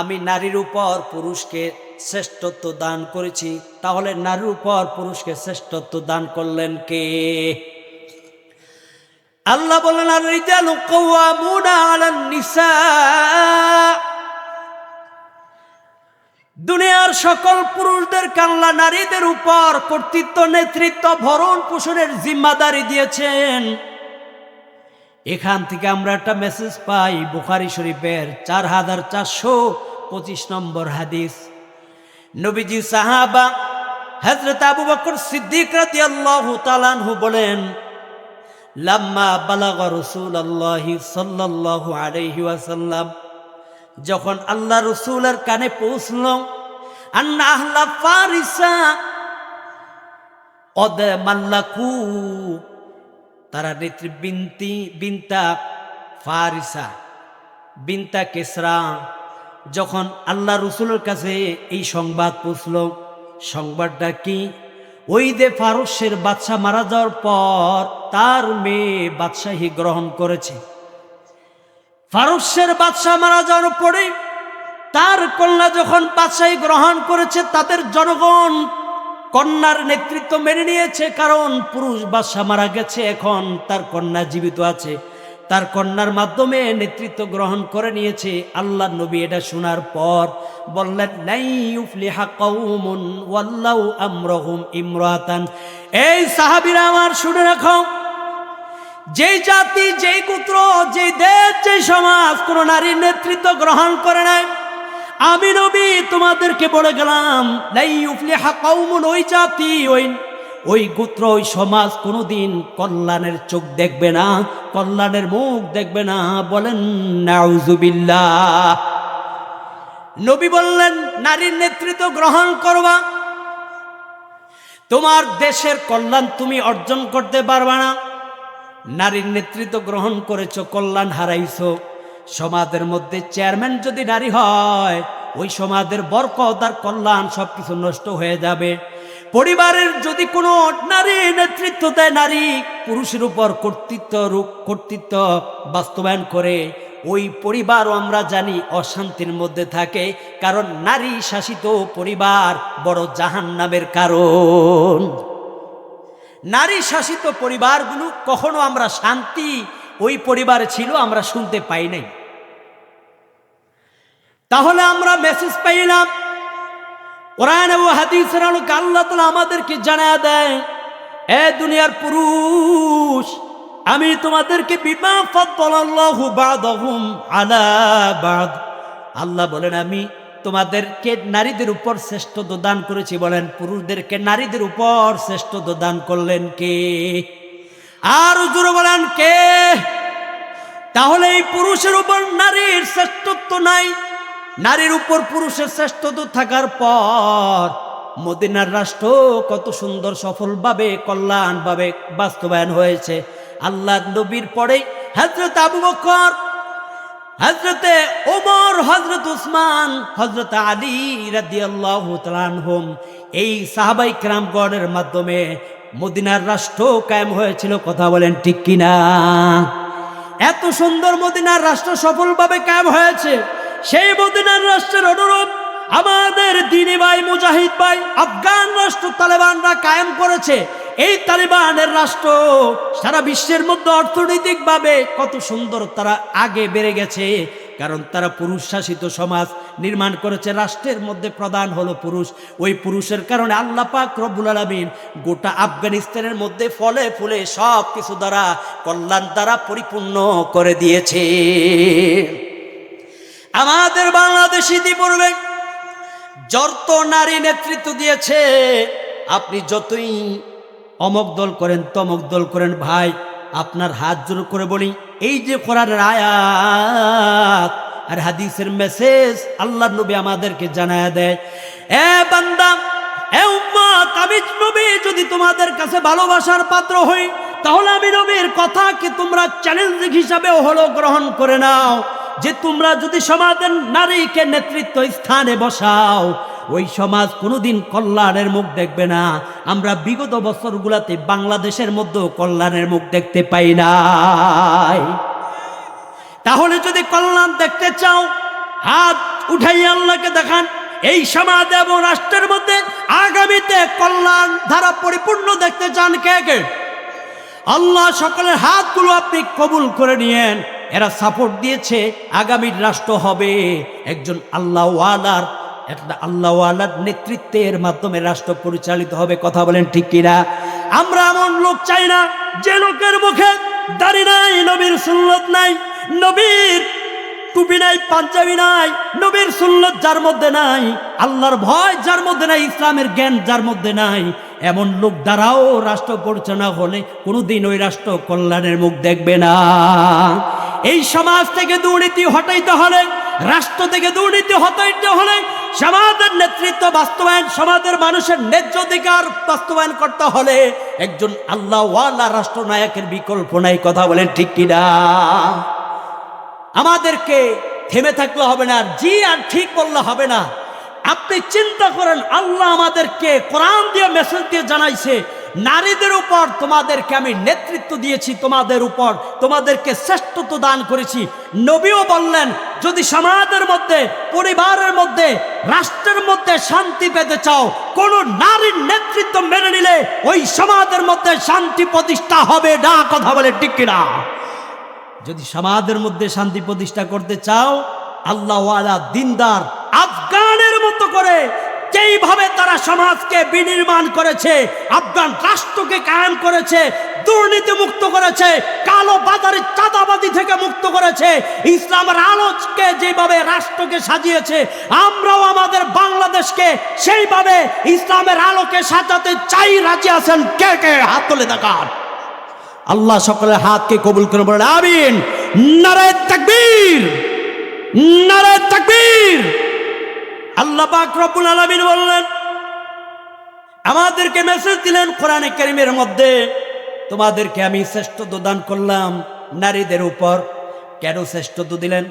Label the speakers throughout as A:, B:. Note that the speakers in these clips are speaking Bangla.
A: আমি নারীর উপর পুরুষকে শ্রেষ্ঠত্ব দান করেছি, তাহলে নারীর উপর পুরুষকে শ্রেষ্ঠত্ব দান করলেন কে? আল্লাহ বলেন দুনিয়ার সকল পুরুষদের কাল্লা নারীদের উপর কর্তৃত্ব, নেতৃত্ব ভরণ পোষণের জিম্মাদারি দিয়েছেন। এখান থেকে আমরা একটা মেসেজ পাই বুখারি শরীফের চার হাজার চারশো পঁচিশ নম্বর হাদিস। নবীজি সাহাবা হজরত আবু বকর সিদ্দিক রাতি আল্লাহ তালানহু বলেন, লাম্মা বালাগ রসুল আল্লাহ সাল্লাহ আলহি ওয়াসাল্লাম, যখন আল্লাহ রসুলের কানে পৌঁছল, আন্না আহলা ফারিসা, অদ মাল্লাকু তারা নেত্রী বিনতি, বিনতা ফারিসা, বিনতা কেসরা। যখন আল্লাহ রসুলের কাছে এই সংবাদ পৌঁছল, সংবাদটা কি? ওই দে ফারসের বাদশাহ মারা যাওয়ার পর তার মেয়ে বাদশাহী গ্রহণ করেছে। ফারস্যের বাদশাহ মারা যাওয়ার পরে তার কন্যা যখন বাদশাহী গ্রহণ করেছে, তাদের জনগণ কন্যার নেতৃত্ব মেনে নিয়েছে, কারণ পুরুষ বাদশাহ মারা গেছে, এখন তার কন্যা জীবিত আছে। তার কন্যার মাধ্যমে নেতৃত্ব গ্রহণ করে নিয়েছে। আল্লাহ নবী এটা শোনার পর বললেন এই সাহাবিরা আমার শুনে রাখো, যেই জাতি, যেই গোত্র, যেই দেশ, যেই সমাজ, কোন নারীর নেতৃত্ব গ্রহণ করে নাই। আমি নবী, তোমাদেরকে বলে গেলাম ওই জাতি, ওই ওই গোত্র, ওই সমাজ কোনোদিন কল্যাণের চোখ দেখবে না, কল্যাণের মুখ দেখবে না। বলেন নাউজুবিল্লাহ নবী বললেন, নারীর নেতৃত্ব গ্রহণ করবা। তোমার দেশের কল্যাণ তুমি অর্জন করতে পারবা না। নারীর নেতৃত্ব গ্রহণ করেছ, কল্যাণ হারাইছো। সমাজের মধ্যে চেয়ারম্যান যদি নারী হয়, ওই সমাজের বরকত কল্যাণ সবকিছু নষ্ট হয়ে যাবে। পরিবারের যদি কোনো নারী নেতৃত্ব দেয়, নারী পুরুষের উপর কর্তৃত্ব কর্তৃত্ব বাস্তবায়ন করে, ওই পরিবারও আমরা জানি অশান্তির মধ্যে থাকে, কারণ নারী শাসিত পরিবার বড় জাহান নামের কারণ। নারী শাসিত পরিবারগুলো কখনো আমরা শান্তি ওই পরিবারে ছিল, আমরা শুনতে পাই নাই। তাহলে আমরা মেসেজ পাইলাম, কোরআন ও আলোকে আল্লাহ তালা আমাদেরকে জানা দেয়, এ দুনিয়ার পুরুষ, আমি তোমাদেরকে বাদ। আল্লাহ বলেন, আমি তোমাদেরকে নারীদের উপর শ্রেষ্ঠত্ব দান করেছি। বলেন, পুরুষদেরকে নারীদের উপর শ্রেষ্ঠত্ব দান করলেন কে? আর জোরে বলেন কে? তাহলে এই পুরুষের উপর নারীর শ্রেষ্ঠত্ব নাই। নারীর উপর পুরুষের শ্রেষ্ঠত্ব থাকার পর মদিনার রাষ্ট্র কত সুন্দর সফলভাবে, কল্যাণভাবে বাস্তবায়ন হয়েছে। আল্লাহ নবীর পরে হজরত আবু বকর হজরতে ওমর হজরত উসমান হজরত আলী রাদিয়াল্লাহু তাআলাহুম এই সাহাবাই ক্রামগণের মাধ্যমে মদিনার রাষ্ট্র কায়েম হয়েছিল, কথা বলেন ঠিক কিনা? এত সুন্দর মদিনার রাষ্ট্র সফলভাবে কায়েম হয়েছে। সেই মদিনার রাষ্ট্রের অনুরূপ আমাদের দিনী ভাই, মুজাহিদ ভাই, আফগান রাষ্ট্র তালেবানরা কায়েম করেছে। এই তালিবানের রাষ্ট্র সারা বিশ্বের মধ্যে অর্থনৈতিকভাবে কত সুন্দর, তারা আগে বেড়ে গেছে। কারণ তারা পুরুষ শাসিত সমাজ নির্মাণ করেছে, রাষ্ট্রের মধ্যে প্রধান হলো পুরুষ। ওই পুরুষের কারণে আল্লাহ পাক রব্বুল আলমিন গোটা আফগানিস্তানের মধ্যে ফলে ফুলে সব কিছু দ্বারা কল্যাণ দ্বারা পরিপূর্ণ করে দিয়েছে। আমাদের বাংলাদেশ ইতিপূর্বে যত নারী নেতৃত্ব দিয়েছে, আপনি যতই অমক দল করেন, তমক দল করেন, ভাই আপনার হাত জোর করে বলি, এই যে কোরআনের আয়াত আর হাদিসের মেসেজ আল্লাহ নবী আমাদেরকে জানায় দেয়। এ এ নবী, যদি তোমাদের কাছে ভালোবাসার পাত্র হই, তাহলে আমি নবীর কথাকে তোমরা চ্যালেঞ্জিং হিসাবে হলো গ্রহণ করে নাও। যে তোমরা যদি সমাজের নারীকে নেতৃত্ব স্থানে বসাও ওই সমাজ কোনোদিন কল্যাণের মুখ দেখবে না। আমরা বিগত বছরগুলোতে বাংলাদেশের মধ্যেও কল্যাণের মুখ দেখতে পাই নাই। তাহলে যদি কল্যাণ দেখতে চাও, হাত উঠাইয়া আল্লাহকে দেখান। এই সমাজ এবং রাষ্ট্রের মধ্যে আগামীতে কল্যাণ ধারা পরিপূর্ণ দেখতে চান কে কে? আল্লাহ সকলের হাতগুলো আপনি কবুল করে নিয়েন। এরা সাপোর্ট দিয়েছে, আগামীর রাষ্ট্র হবে। একজন আল্লাহ ওয়ালার একটা আল্লাহ ওয়ালার নেতৃত্বের মাধ্যমে রাষ্ট্র পরিচালিত হবে, কথা বলেন ঠিক কিনা? আমরা এমন লোক চাই না, যে লোকের মুখে দাড়ি নাই, নবীর সুন্নত নাই, নবীর টুপি নাই, পাঞ্জাবি নাই, নবীর সুন্নত যার মধ্যে নাই, আল্লাহর ভয় যার মধ্যে নাই, ইসলামের জ্ঞান যার মধ্যে নাই, এমন লোক দ্বারাও রাষ্ট্র পরিচালনা হলে কোনোদিন ওই রাষ্ট্র কল্যাণের মুখ দেখবে না। এই সমাজ থেকে দুর্নীতি হটাইতে হলে রাষ্ট্র থেকে দুর্নীতি হটাইতে হলে সমাজের নেতৃত্ব বাস্তবায়ন, সমাজের মানুষের ন্যায্য অধিকার বাস্তবায়ন করতে হলে একজন আল্লাহ ওয়ালা রাষ্ট্রনায়কের বিকল্প নাই, কথা বলেন ঠিক কিনা? আমাদেরকে থেমে থাকলে হবে না, জি আর ঠিক বললে হবে না। আপনি চিন্তা করেন, আল্লাহ আমাদেরকে কোরআন দিয়ে মেসেজ দিয়ে জানাইছে নারীদের উপর তোমাদেরকে আমি নেতৃত্ব দিয়েছি, তোমাদের উপর তোমাদেরকে শ্রেষ্ঠত্ব দান করেছি। নবীও বললেন, যদি সমাজের মধ্যে, পরিবারের মধ্যে, রাষ্ট্রের মধ্যে শান্তি পেতে চাও, কোন নারীর নেতৃত্ব মেনে নিলে ওই সমাজের মধ্যে শান্তি প্রতিষ্ঠা হবে না, কথা বলে কিনা? যদি সমাজের মধ্যে শান্তি প্রতিষ্ঠা করতে চাও, আল্লাহওয়ালা দিনদার আফগানের মতো করে যেইভাবে তারা সমাজকে বিনির্মাণ করেছে, আফগান রাষ্ট্রকে কায়েম করেছে, দুর্নীতি মুক্ত করেছে, কালো বাজারি চাঁদাবাদি থেকে মুক্ত করেছে ইসলামের আলোচকে যেভাবে রাষ্ট্রকে সাজিয়েছে, আমরাও আমাদের বাংলাদেশকে সেইভাবে ইসলামের আলোকে সাজাতে চাই। রাজি আছেন কে কে? হাত তুলে দেখান আল্লাহ সকলের হাতকে কবুল করে বলেন, আমিন। নারায় তাকবীর। নারায় তাকবীর। আল্লাহ পাক রব্বুল আলামিন বললেন আমাদেরকে মেসেজ দিলেন কোরআনে কারীমের মধ্যে, তোমাদেরকে আমি শ্রেষ্ঠত্ব দান করলাম নারীদের উপর। কেন শ্রেষ্ঠত্ব দিলেন?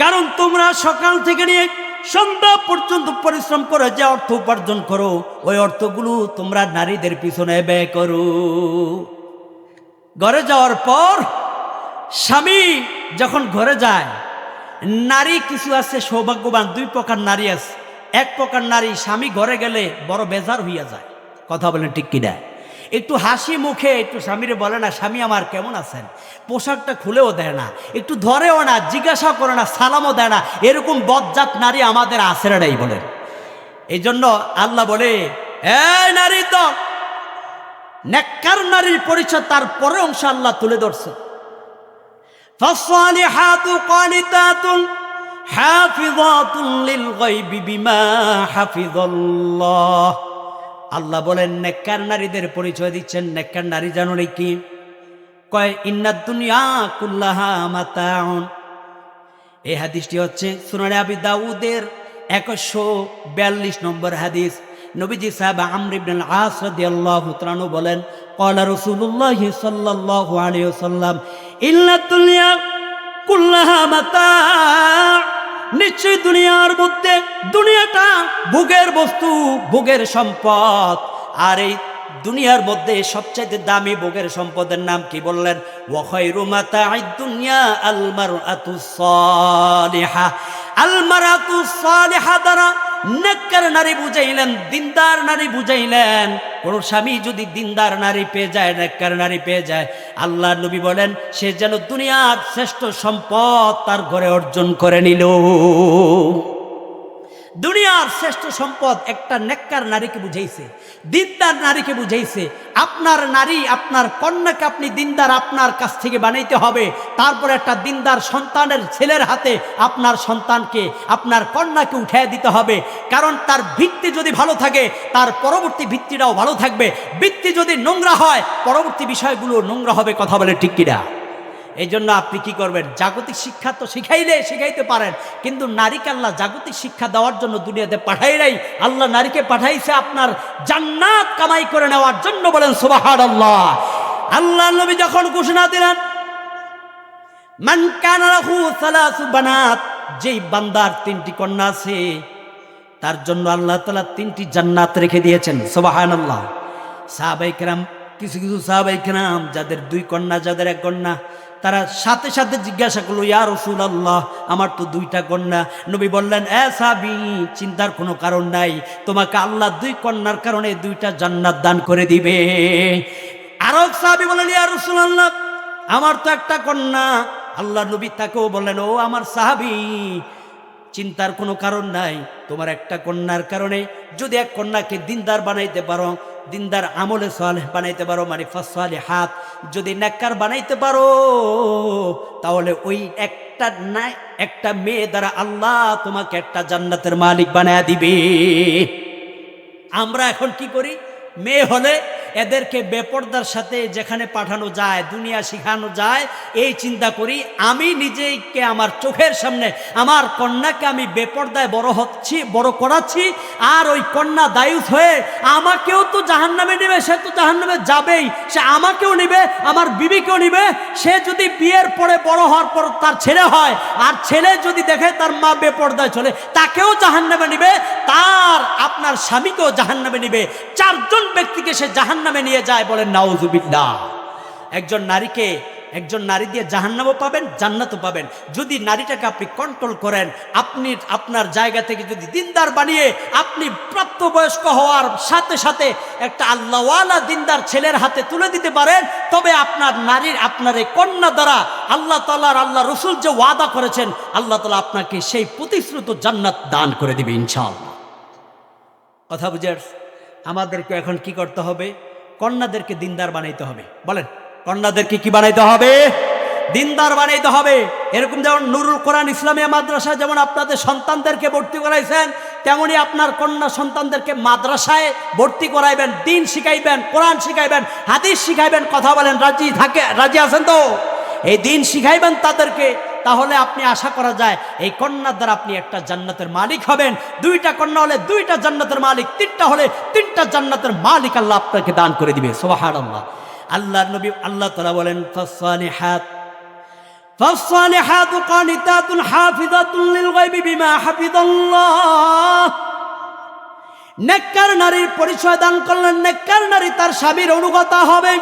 A: কারণ তোমরা সকাল থেকে নিয়ে সন্ধ্যা পর্যন্ত পরিশ্রম করে যে অর্থ উপার্জন করো, ওই অর্থগুলো তোমরা নারীদের পিছনে ব্যয় করো। ঘরে যাওয়ার পর স্বামী যখন ঘরে যায় নারী কিছু আছে, সৌভাগ্যবান, দুই প্রকার নারী আছে। এক প্রকার নারী, স্বামী ঘরে গেলে বড় বেজার হইয়া যায়। কথা বলেন ঠিক কিনা? একটু হাসি মুখে, একটু স্বামীরে বলে না, স্বামী আমার কেমন আছেন? পোশাকটা খুলেও দেয় না। একটু ধরেও না, জিজ্ঞাসা করে না, সালামও দেয় না। এরকম বজ্জাত নারী আমাদের আসেরাটাই বলেন। এই জন্য আল্লাহ বলে নারী তো নেককার নারীর পরিচয় তার পরে অংশ আল্লাহ তুলে ধরছে। فالصالحات قانتات حافظات للغيب بما حفظ الله আল্লাহ বলেন নেককার নারীদের পরিচয় দিচ্ছেন নেককার নারী জানো কি কয় ইন্নাদ দুনিয়া কুল্লাহা মাতাউন এই হাদিসটি হচ্ছে সুনানে আবি দাউদের একশো বিয়াল্লিশ নম্বর হাদিস নবীজি সাহেব আমর ইবনুল আস রাদিয়াল্লাহু তাআলা বলেন ক্বালা রাসূলুল্লাহ সাল্লাল্লাহু আলাইহি ওয়াসাল্লাম ইল্লা দুনিয়া, কুল্লাহা মাতা। নিশ্চয় দুনিয়ার মধ্যে দুনিয়াটা ভোগের বস্তু, ভোগের সম্পদ। আর এই দুনিয়ার মধ্যে সবচাইতে দামি ভোগের সম্পদের নাম কি বললেন? ওয়াখাইরু মাতা'id দুনিয়া আল মারআতু সালিহা। আল মারআতু সালিহা দ্বারা নেককার নারী বুঝাইলেন, দিনদার নারী বুঝাইলেন। কোন স্বামী যদি দিনদার নারী পেয়ে যায়, নেককার নারী পেয়ে যায় আল্লাহ নবী বলেন, সে যেন দুনিয়ার শ্রেষ্ঠ সম্পদ তার ঘরে অর্জন করে নিল। দুনিয়ার শ্রেষ্ঠ সম্পদ একটা নেককার নারীকে বুঝাইছে, দিনদার নারীকে বুঝাইছে, আপনার নারী আপনার কন্যাকে আপনি দিনদার আপনার কাছ থেকে বানাইতে হবে, তারপর একটা দিনদার সন্তানের ছেলের হাতে আপনার সন্তানকে, আপনার কন্যাকে উঠিয়ে দিতে হবে, কারণ তার ভিত্তি যদি ভালো থাকে, তার পরবর্তী ভিত্তিটাও ভালো থাকবে, ভিত্তি যদি নোংরা হয়, পরবর্তী বিষয়গুলো নোংরা হবে, কথা বলে ঠিক কিনা? এই জন্য আপনি কি করবেন? জাগতিক শিক্ষা তো শিখাইলে শিখাইতে পারেন, কিন্তু নারীকে আল্লাহ জাগতিক শিক্ষা দেওয়ার জন্য দুনিয়াতে পাঠাই নাই। আল্লাহ নারীকে পাঠাইছে আপনার জান্নাত কামাই করে নেওয়ার জন্য বলেন সুবাহার আল্লাহ আল্লাহ নবী যখন ঘোষণা দিলেন যেই বান্দার তিনটি কন্যা আছে, তার জন্য আল্লাহ তাআলা তিনটি জান্নাত রেখে দিয়েছেন, সুবহানাল্লাহ। সাহাবাই কেরাম, কিছু কিছু সাহাবাই কেরাম, যাদের দুই কন্যা, যাদের এক কন্যা তারা সাথে সাথে জিজ্ঞাসা করল, ইয়া রসুল আল্লাহ আমার তো দুইটা কন্যা। নবী বললেন, এ সাবি, চিন্তার কোনো কারণ নাই। তোমাকে আল্লাহ দুই কন্যার কারণে দুইটা জান্নাত দান করে দিবে। আরও সাহাবি বললেন, ইয়া রসুল আল্লাহ আমার তো একটা কন্যা। আল্লাহ নবী তাকেও বললেন, ও আমার সাহাবি, চিন্তার কোনো কারণ নাই। তোমার একটা কন্যার কারণে যদি এক কন্যাকে দিনদার বানাইতে পারো দিনদার আমলে সালেহ বানাইতে পারো মানে ফসলে হাত যদি নাকার বানাইতে পারো, তাহলে ওই একটা না, একটা মেয়ে দ্বারা আল্লাহ তোমাকে একটা জান্নাতের মালিক বানায় দিবে। আমরা এখন কি করি? মেয়ে হলে এদেরকে বেপর্দার সাথে যেখানে পাঠানো যায়, দুনিয়া শিখানো যায়, এই চিন্তা করি। আমি নিজেকে আমার চোখের সামনে, আমার কন্যাকে আমি বেপর্দায় বড় হচ্ছি, বড় করাচ্ছি, আর ওই কন্যা দায়ুস হয়ে আমাকেও তো জাহান্নামে নেবে, সে তো জাহান্নামে যাবেই। সে আমাকেও নিবে, আমার বিবিকেও নিবে। সে যদি বিয়ের পরে বড় হওয়ার পর তার ছেলে হয়, আর ছেলে যদি দেখে তার মা বেপর্দায় চলে, তাকেও জাহান্নামে নিবে, তার আপনার স্বামীকেও জাহান নামে নিবে। চারজন ব্যক্তিকে সে জাহান্নামে নিয়ে যায় বলেন নাউজুবিল্লাহ। একজন নারীকে, একজন নারী দিয়ে জাহান্নামও পাবেন, জান্নাতও পাবেন। যদি নারীটাকে আপনি কন্ট্রোল করেন, আপনি, আপনার জায়গা থেকে যদি দিনদার বানিয়ে আপনি প্রাপ্তবয়স্ক হওয়ার সাথে সাথে একটা আল্লাহওয়ালা দিনদার ছেলের হাতে তুলে দিতে পারেন, তবে আপনার নারীর, আপনার এই কন্যা দ্বারা আল্লাহ তালার আল্লাহ রসুল যে ওয়াদা করেছেন, আল্লাহ তালা আপনাকে সেই প্রতিশ্রুত জান্নাত দান করে দিবে ইনশাআল্লাহ। কথা বুঝে? আমাদেরকে এখন কি করতে হবে? কন্যাদেরকে দিনদার বানাইতে হবে। বলেন, কন্যাদেরকে কি বানাইতে হবে? দিনদার বানাইতে হবে। এরকম যেমন নুরুল কোরআন ইসলামিয়া মাদ্রাসা যেমন আপনাদের সন্তানদেরকে ভর্তি করাইছেন, তেমনি আপনার কন্যা সন্তানদেরকে মাদ্রাসায় ভর্তি করাইবেন, দিন শিখাইবেন, কোরআন শিখাইবেন, হাদিস শিখাইবেন, কথা বলেন, রাজি থাকে, রাজি আছেন তো? এই দিন শিখাইবেন তাদেরকে তাহলে আপনি আশা করা যায় এই কন্যার দ্বারা আপনি একটা জান্নাতের মালিক হবেন দুইটা কন্যা হলে দুইটা জান্নাতের মালিক তিনটা হলে তিনটা জান্নাতের মালিক আল্লাহ আপনাকে দান করে দিবে সোহার আল্লাহ আল্লাহ নবী আল্লাহ তালা বলেন ফাসসালিহাত فالصالحات قانتات حافظات للغيب بما حفظ الله নেককার নারীর পরিচয় দান করলেন নেককার নারী তার স্বামীর অনুগতা হবে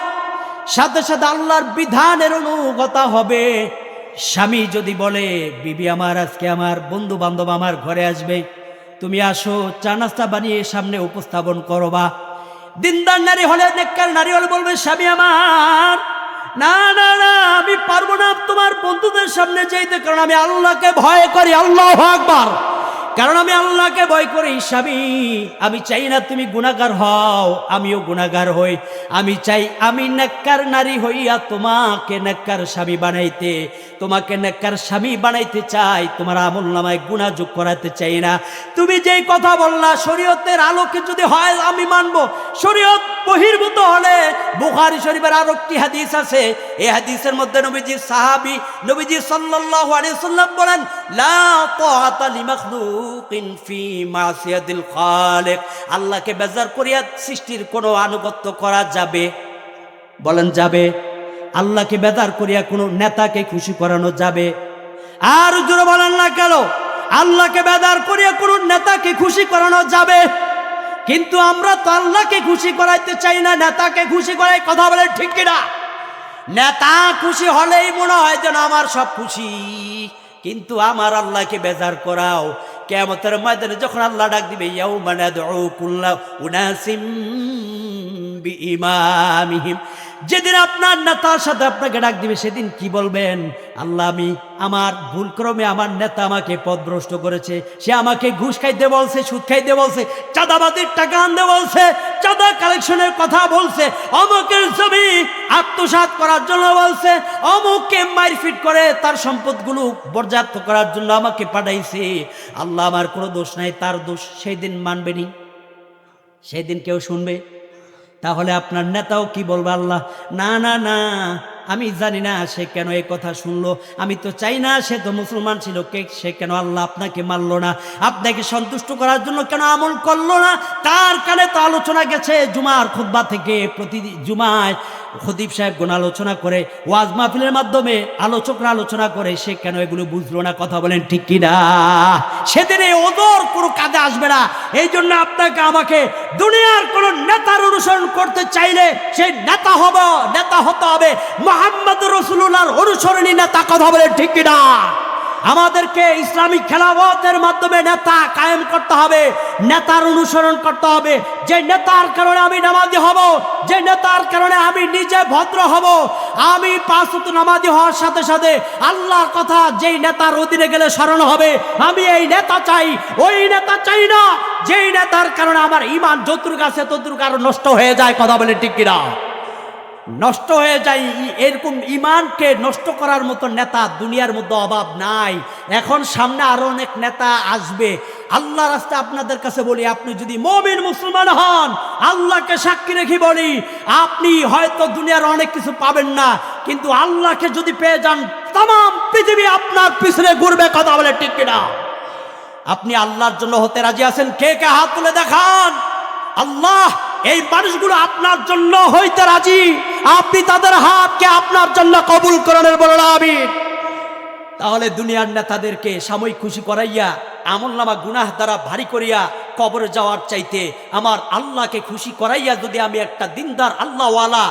A: সাথে সাথে আল্লাহর বিধানের অনুগতা হবে স্বামী যদি বলে, বিবি আমার, আজকে আমার বন্ধু বান্ধব আমার ঘরে আসবে, তুমি আসো, চা নাস্তা বানিয়ে সামনে উপস্থাপন করো বা। দিনদার নারী হলে, নেককার নারী হলে বলবে, স্বামী আমার, না না না, আমি পারব না তোমার বন্ধুদের সামনে যাইতে কারণ আমি আল্লাহকে ভয় করি, আল্লাহ আকবার। কারণ আমি আল্লাহকে ভয় করি, স্বামী। আমি চাই না তুমি গুণাগার হও, আমিও গুণাগার হই। আমি চাই আমি নাক্কার নারী হইয়া তোমাকে নাক্কার স্বামী বানাইতে। তোমাকে নাক্কার স্বামী বানাইতে চাই, তোমার আমল নামায় গুণা যোগ করাতে চাই না। তুমি যেই কথা বললা, শরীয়তের আলোকে যদি হয়, আমি মানবো। শরীয়ত বহির্ভূত হলে বুখারি শরীফের আরও একটি হাদিস আছে। এই হাদিসের মধ্যে নবীজি সাহাবি, নবীজি সাল্লাল্লাহু আলাইহি সাল্লাম বলেন, লা তাআতা লিমাখলুকিন ফি মাসিয়াতিল খালিক। আল্লাহকে বেজার করিয়া সৃষ্টির কোনো আনুগত্য করা যাবে? বলেন যাবে। আল্লাহকে বেদার করিয়া কোনো নেতাকে খুশি করানো যাবে? আর জোরে বলেন না কেন? আল্লাহকে বেদার করিয়া কোনো নেতাকে খুশি করানো যাবে? কিন্তু আমরা তো আল্লাহকে খুশি করাইতে চাই না, নেতাকে খুশি করাই কথা বলে ঠিক কিনা? নেতা খুশি হলেই মনে হয় যেন আমার সব খুশি। কিন্তু আমার আল্লাহকে বেজার করাও কেমতের ময়দানে যখন আল্লাহ ডাক দিবে ইয়াও মানে উনাসিম ইমামিহিম যেদিন আপনার নেতার সাথে আপনাকে ডাক দিবে, সেদিন কি বলবেন? আল্লাহ, আমি আমার ভুল ক্রমে আমার নেতা আমাকে পদভ্রষ্ট করেছে। সে আমাকে ঘুষ খাইতে বলছে, সুদ খাইতে বলছে চাঁদাবাদির টাকা আনতে বলছে, চাঁদা কালেকশনের কথা বলছে, অমুকের ছবি আত্মসাৎ করার জন্য বলছে, অমুককে মারফিট করে তার সম্পদগুলো বরজাপ্ত করার জন্য আমাকে পাঠাইছে। আল্লাহ, আমার কোনো দোষ নাই, তার দোষ সেই দিন মানবেনি সেই দিন কেউ শুনবে? তাহলে আপনার নেতাও কি বলবে আল্লাহ? না না না, আমি জানি না সে কেন এই কথা শুনলো। আমি তো চাই না সে তো মুসলমান ছিল, কে, সে কেন আল্লাহ আপনাকে মারলো না? আপনাকে সন্তুষ্ট করার জন্য কেন আমল করল না? তার কানে তো আলোচনা গেছে জুমার খুদ্া থেকে প্রতি জুমায়। খদীপ সাহেব গুণ আলোচনা করে, ওয়াজ মাহফিলের মাধ্যমে আলোচকরা আলোচনা করে, সে কেন এগুলো বুঝলো না? কথা বলেন ঠিক কিনা? সেদিন এই ওদর কোনো কাজে আসবে না। এই জন্য আপনাকে, আমাকে দুনিয়ার কোন নেতার অনুসরণ করতে চাইলে সেই নেতা হব, নেতা হতে হবে। মোহাম্মদ রসুল্লাহর অনুসরণী নেতা, কথা বলেন ঠিক কিনা? আমাদেরকে ইসলামিক খেলাফতের মাধ্যমে নেতা কায়েম করতে হবে, নেতার অনুসরণ করতে হবে। যে নেতার কারণে আমি নামাজি হব, যে নেতার কারণে আমি নিজে ভদ্র হব, আমি পাঁচত নামাজি হওয়ার সাথে সাথে আল্লাহর কথা যেই নেতার অধীনে গেলে স্মরণ হবে, আমি এই নেতা চাই, ওই নেতা চাই না। যেই নেতার কারণে আমার ইমান যতটুকু আছে ততটুকু আরও নষ্ট হয়ে যায়, কথা বলে ঠিক কিনা? নষ্ট হয়ে যায় এরকম ইমানকে নষ্ট করার মতো নেতা দুনিয়ার মধ্যে অভাব নাই। এখন সামনে আরও অনেক নেতা আসবে। আল্লাহ রাস্তায় আপনাদের কাছে বলি, আপনি যদি মমিন মুসলমান হন, আল্লাহকে সাক্ষী রেখে বলি, আপনি হয়তো দুনিয়ার অনেক কিছু পাবেন না, কিন্তু আল্লাহকে যদি পেয়ে যান তাম পৃথিবী আপনার পিছনে ঘুরবে, কথা বলে ঠিক কিনা? আপনি আল্লাহর জন্য হতে রাজি আছেন? কে কে হাত তুলে দেখান? আল্লাহ এই মানুষগুলো আপনার জন্য হইতে রাজি। আপনি তাদের হাতকে আপনার জন্য কবুল করানোর বলেন আমি তাহলে দুনিয়ার নেতাদেরকে সাময়িক খুশি করাইয়া, আমল নামা গুনাহ দ্বারা ভারী করিয়া কবরে যাওয়ার চাইতে আমার আল্লাহকে খুশি করাইয়া যদি আমি একটা দিনদার আল্লাহওয়ালা,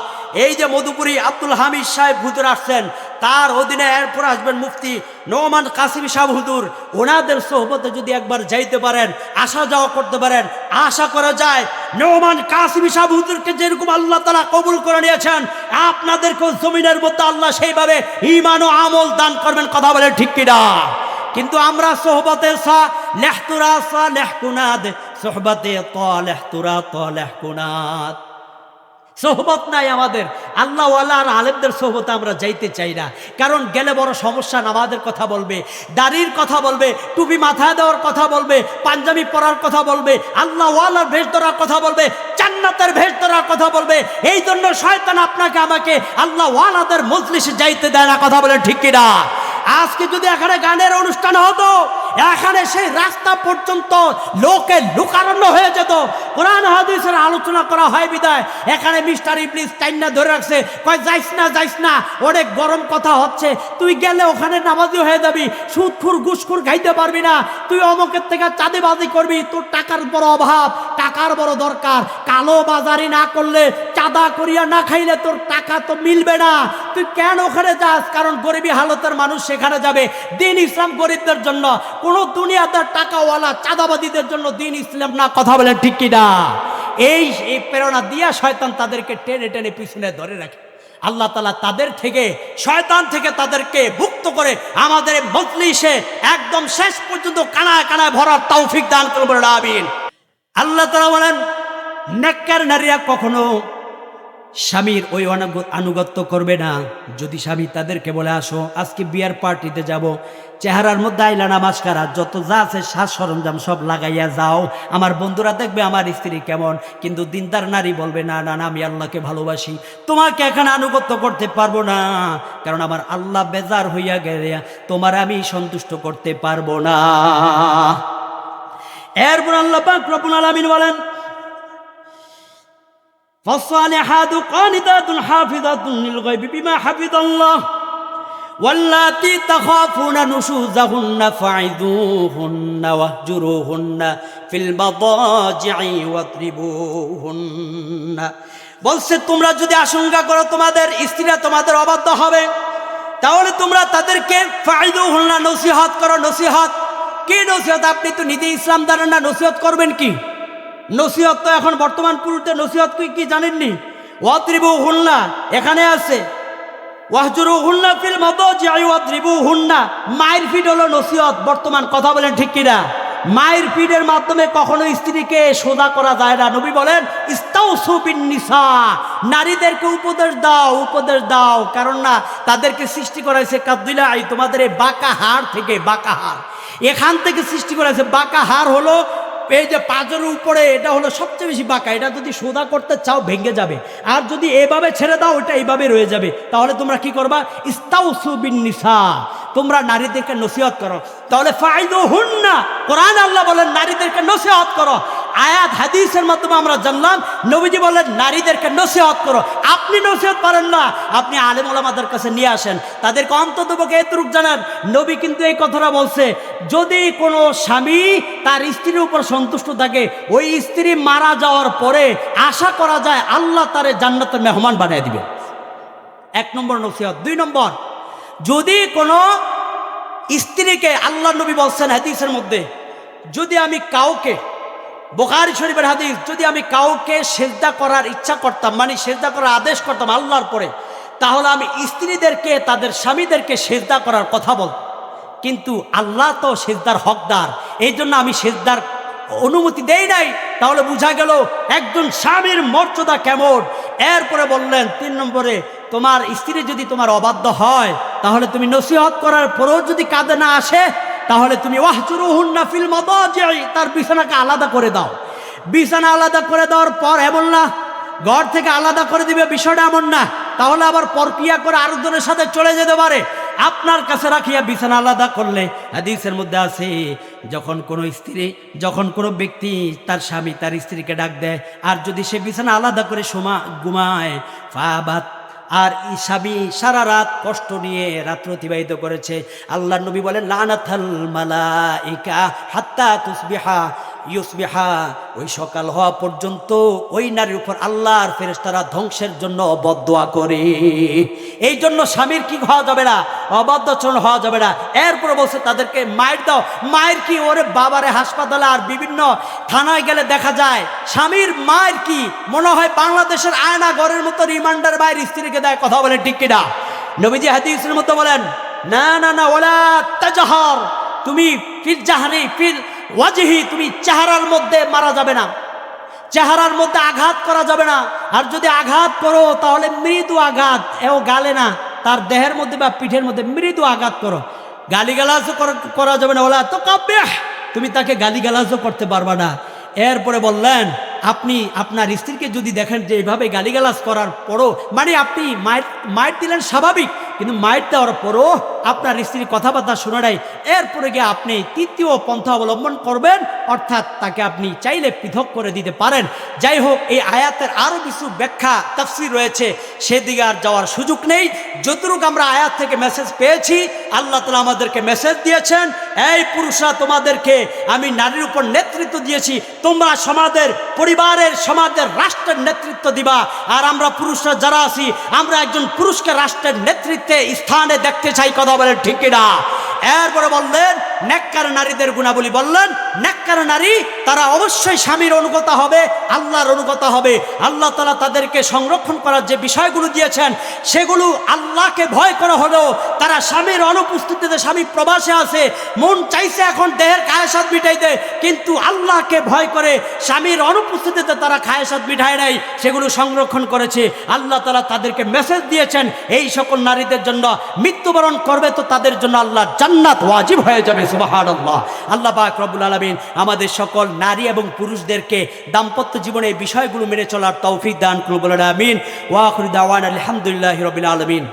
A: এই যে মধুপুরী আব্দুল হামিদ সাহেব হুজুর আসছেন তার অধীনে এরপর আসবেন মুফতি নোমান কাসিম সাহেব হুজুর। ওনাদের সোহবতে যদি একবার যাইতে পারেন, আসা যাওয়া করতে পারেন, আশা করা যায় নোমান কাসিম হুজুরকে যেরকম আল্লাহ তালা কবুল করে নিয়েছেন, আপনাদেরকেও জমিনের মধ্যে আল্লাহ সেইভাবে ইমান ও আমল দান করবেন, কথা বলে ঠিক কিনা? কিন্তু আমরা সোহবতে সা লেহতুরা সা লেহকুনাদ, সোহবতে ত লেহতুরা ত লেহকুনাদ। সোহবত নাই আমাদের আল্লাহ আর আলেমদের সোহবতে আমরা যাইতে চাই না। কারণ গেলে বড় সমস্যা, নামাজের কথা বলবে, দাড়ির কথা বলবে, টুপি মাথায় দেওয়ার কথা বলবে, পাঞ্জাবি পরার কথা বলবে আল্লাহ ওয়ালার ভেষ ধরার কথা বলবে চান্নাতের ভেষ ধরার কথা বলবে, এই জন্য শয়তান আপনাকে আমাকে আল্লাহ ওয়ালাদের মজলিসে যাইতে দেয় না, কথা বলে ঠিক কিনা? আজকে যদি এখানে গানের অনুষ্ঠান হতো, এখানে সেই রাস্তা পর্যন্ত লোকে লুকারণ্য হয়ে যেত। কোরআন হাদিসের আলোচনা করা হয় বিদায়। এখানে মিস্টার ইবলিস টাইনা ধরে রাখছে, কয়, যাইস না যাইস না, অনেক গরম কথা হচ্ছে। তুই গেলে ওখানে নামাজি হয়ে যাবি, সুদখুর, ঘুষখুর খাইতে পারবি না। তুই অমকের থেকে চাঁদেবাজি করবি, তোর টাকার বড় অভাব, টাকার বড় দরকার। কালো বাজারি না করলে চাঁদা করিয়া না খাইলে তোর টাকা তো মিলবে না। তুই কেন ওখানে যাস? কারণ গরিবী হালতের মানুষ সেখানে যাবে। দিন ইসলাম গরিবদের জন্য, কোনো দুনিয়াদার টাকাওয়ালা, চাঁদাবাদীদের জন্য দিন ইসলাম না। কথা বলেন ঠিক কিনা এই এই প্রেরণা দিয়া শয়তান তাদেরকে টেনে টেনে পিছনে ধরে রাখে। আল্লাহ তালা তাদের থেকে, শয়তান থেকে তাদেরকে মুক্ত করে আমাদের মজলিসে একদম শেষ পর্যন্ত কানায় কানায় ভরার তৌফিক দান করব আমিন। আল্লাহ তালা বলেন, নেককার নারীরা কখনো স্বামীর ওই আনুগত্য করবে না। যদি স্বামী তাদেরকে বলে, আসো, আজকে বিয়ার পার্টিতে যাব। চেহারার মধ্যে আইলানা মাস্কারা যত যা আছে সাজ সরঞ্জাম সব লাগাইয়া যাও। আমার বন্ধুরা দেখবে আমার স্ত্রী কেমন। কিন্তু দিনদার নারী বলবে, না না না, আমি আল্লাহকে ভালোবাসি। তোমাকে এখানে আনুগত্য করতে পারব না। কারণ আমার আল্লাহ বেজার হইয়া গেলে তোমার আমি সন্তুষ্ট করতে পারব না। এরপর আল্লাহ পাক রব্বুল আলামিন বলেন فالصالحات قانتات حافظات للغيب بما حفظ الله واللاتي تخافون نشوزهن فعذوهن واهجروهن في المضاجع واضربوهن বলছে তোমরা যদি আশঙ্কা করো তোমাদের স্ত্রীরা তোমাদের অবাধ্য হবে তাহলে তোমরা তাদেরকে ফাইদু হল্লা নসিহত করো নসিহত কি নসিহত আপনি তো নিজে ইসলাম জানেন না নসিহত করবেন কি নসিহত তো এখন বর্তমান পুরুতে নসিহত কি কি জানেননি? ওয়াত্রিবু হুন্না এখানে আছে। ওয়াহজুরু হুন্না ফিল মতো ওয়াত্রিবু হুন্না মায়ের ফিড হলো নসিহত, বর্তমান কথা বলেন ঠিক কিনা? মায়ের ফিডের মাধ্যমে কখনো স্ত্রীকে সোজা করা যায় না। নবী বলেন নিসা নারীদেরকে উপদেশ দাও উপদেশ দাও। কারণ না, তাদেরকে সৃষ্টি করাইছে কাবদিলা আই তোমাদের এই বাঁকা হাড় থেকে বাঁকা হাড়। এখান থেকে সৃষ্টি করেছে বাঁকা হাড় হলো এই যে পাঁচের উপরে এটা হলো সবচেয়ে বেশি বাঁকা, এটা যদি সোদা করতে চাও ভেঙে যাবে। আর যদি এভাবে ছেড়ে দাও ওটা এইভাবে রয়ে যাবে। তাহলে তোমরা কি করবা? ইস্তাউ সুবিন নিসা, তোমরা নারীদেরকে নসিহত করো। তাহলে ফাইদু হুন না কোরআন আল্লাহ বলেন, নারীদেরকে নসিহত করো। আয়াত, হাদিসের মাধ্যমে আমরা জানলাম, নবীজি বলেন, নারীদেরকে নসিহত করো। আপনি নসিহত পারেন না, আপনি আলেম ওলামাদের কাছে নিয়ে আসেন। তাদেরকে অন্তত পক্ষে এতটুক জানান। নবী কিন্তু এই কথাটা বলছে যদি কোনো স্বামী তার স্ত্রীর উপর সন্তুষ্ট থাকে, ওই স্ত্রী মারা যাওয়ার পরে আশা করা যায় আল্লাহ তারে জান্নাতের মেহমান বানিয়ে দিবে। এক নম্বর নসিহত। দুই নম্বর, যদি কোনো স্ত্রীকে আল্লাহ নবী বলছেন হাদিসের মধ্যে, যদি আমি কাউকে, বোখারি শরীফের হাদিস, যদি আমি কাউকে সেজদা করার ইচ্ছা করতাম মানে সেজদা করার আদেশ করতাম আল্লাহর পরে, তাহলে আমি স্ত্রীদেরকে, তাদের স্বামীদেরকে সেজদা করার কথা বল কিন্তু আল্লাহ তো সেজদার হকদার। এই জন্য আমি সেজদার অনুমতি দেই নাই। তাহলে বোঝা গেল একজন স্বামীর মর্যাদা কেমন? এরপরে বললেন, তিন নম্বরে, তোমার স্ত্রী যদি তোমার অবাধ্য হয়, তাহলে তুমি নসিহত করার পরেও যদি কাঁদে না আসে, তাহলে তুমি ওয়াহচুরুহুন না ফিল মাদাজি তার বিছানাকে আলাদা করে দাও। বিছানা আলাদা করে দেওয়ার পর এমন না, ঘর থেকে আলাদা করে দিবে, বিষয়টা এমন না। তাহলে আবার প্রক্রিয়া করে আরেকজনের সাথে চলে যেতে পারে। আপনার কাছে রাখিয়া বিছানা আলাদা করলে, হাদিসের মধ্যে আছে, যখন কোনো স্ত্রী, যখন কোনো ব্যক্তি তার স্বামী তার স্ত্রীকে ডাক দেয়, আর যদি সে বিছানা আলাদা করে সমা, ঘুমায় ফাবাত আর ই স্বামী সারা রাত কষ্ট নিয়ে রাত্র অতিবাহিত করেছে আল্লাহ নবী বলেন লানাথাল মালাইকা হাত্তা তুসবিহা ইউসবিহা, ওই সকাল হওয়া পর্যন্ত ওই নারীর উপর আল্লাহর ফেরেশতারা ধ্বংসের জন্য বদোয়া করে। এই জন্য স্বামীর কি হওয়া যাবে না? অবাধ্যচরণ হওয়া যাবে না। এরপরে বলছে, তাদেরকে মায়ের দাও। মায়ের কি ওরে বাবারে হাসপাতালে আর বিভিন্ন থানায় গেলে দেখা যায়? স্বামীর মায়ের কি? মনে হয় বাংলাদেশের আয়না ঘরের মতো রিমান্ডার বাইরে স্ত্রীকে দেয়, কথা বলে ঠিক কিনা? নবীজি হাদিসের মতো বলেন, না না না ওলা তাজাহার। তুমি ফির জাহারি ফির ওয়াজিহি, তুমি চেহারার মধ্যে মারা যাবে না। চেহারার মধ্যে আঘাত করা যাবে না। আর যদি আঘাত করো, তাহলে মৃদু আঘাত, এও গালে না। তার দেহের মধ্যে বা পিঠের মধ্যে মৃদু আঘাত করো। গালিগালাজও করা- যাবে না। ওলা তো কাব্যে তুমি তাকে গালিগালাজও করতে পারবা না। এরপরে বললেন, আপনি আপনার স্ত্রীকে যদি দেখেন যে এইভাবে গালিগালাজ করার পরও মানে আপনি মায়ের মায়ের দিলেন স্বাভাবিক, কিন্তু মায়ের দেওয়ার পরও আপনার স্ত্রীর কথাবার্তা শোনা নাই এরপরে গিয়ে আপনি তৃতীয় পন্থা অবলম্বন করবেন, অর্থাৎ তাকে আপনি চাইলে পৃথক করে দিতে পারেন। যাই হোক, এই আয়াতের আরও কিছু ব্যাখ্যা, তাফসির রয়েছে। সেদিকে আর যাওয়ার সুযোগ নেই। যতটুকু আমরা আয়াত থেকে মেসেজ পেয়েছি, আল্লাহ তালা আমাদেরকে মেসেজ দিয়েছেন, এই পুরুষরা তোমাদেরকে আমি নারীর উপর নেতৃত্ব দিয়েছি। তোমরা সমাজের, পরিবারের, সমাজের রাষ্ট্রের নেতৃত্ব দিবা। আর আমরা পুরুষরা যারা আছি, আমরা একজন পুরুষকে রাষ্ট্রের নেতৃত্বে স্থানে দেখতে চাই। কথা বলেন ঠিক এরপরে বললেন নেককার নারীদের গুণাবলী বললেন, নেককার নারী, তারা অবশ্যই স্বামীর অনুগতা হবে, আল্লাহর অনুগতা হবে। আল্লাহ তালা তাদেরকে সংরক্ষণ করার যে বিষয়গুলো দিয়েছেন, সেগুলো আল্লাহকে ভয় করা হলেও তারা স্বামীর অনুপস্থিতিতে স্বামী প্রবাসে আছে, মন চাইছে এখন দেহের খায়সাত মিটাইতে, কিন্তু আল্লাহকে ভয় করে স্বামীর অনুপস্থিতিতে তারা খায়সাত মিঠায় নাই, সেগুলো সংরক্ষণ করেছে। আল্লাহ তালা তাদেরকে মেসেজ দিয়েছেন, এই সকল নারীদের জন্য মৃত্যুবরণ করবে তো তাদের জন্য আল্লাহ জান্নাত ওয়াজিব হয়ে যাবে। আল্লাহ পাক আলমিন আমাদের সকল নারী এবং পুরুষদেরকে দাম্পত্য জীবনে বিষয়গুলো মেনে চলার তৌফিক দান করুন আমিন। আলহামদুলিল্লাহ রবিল আলমিন।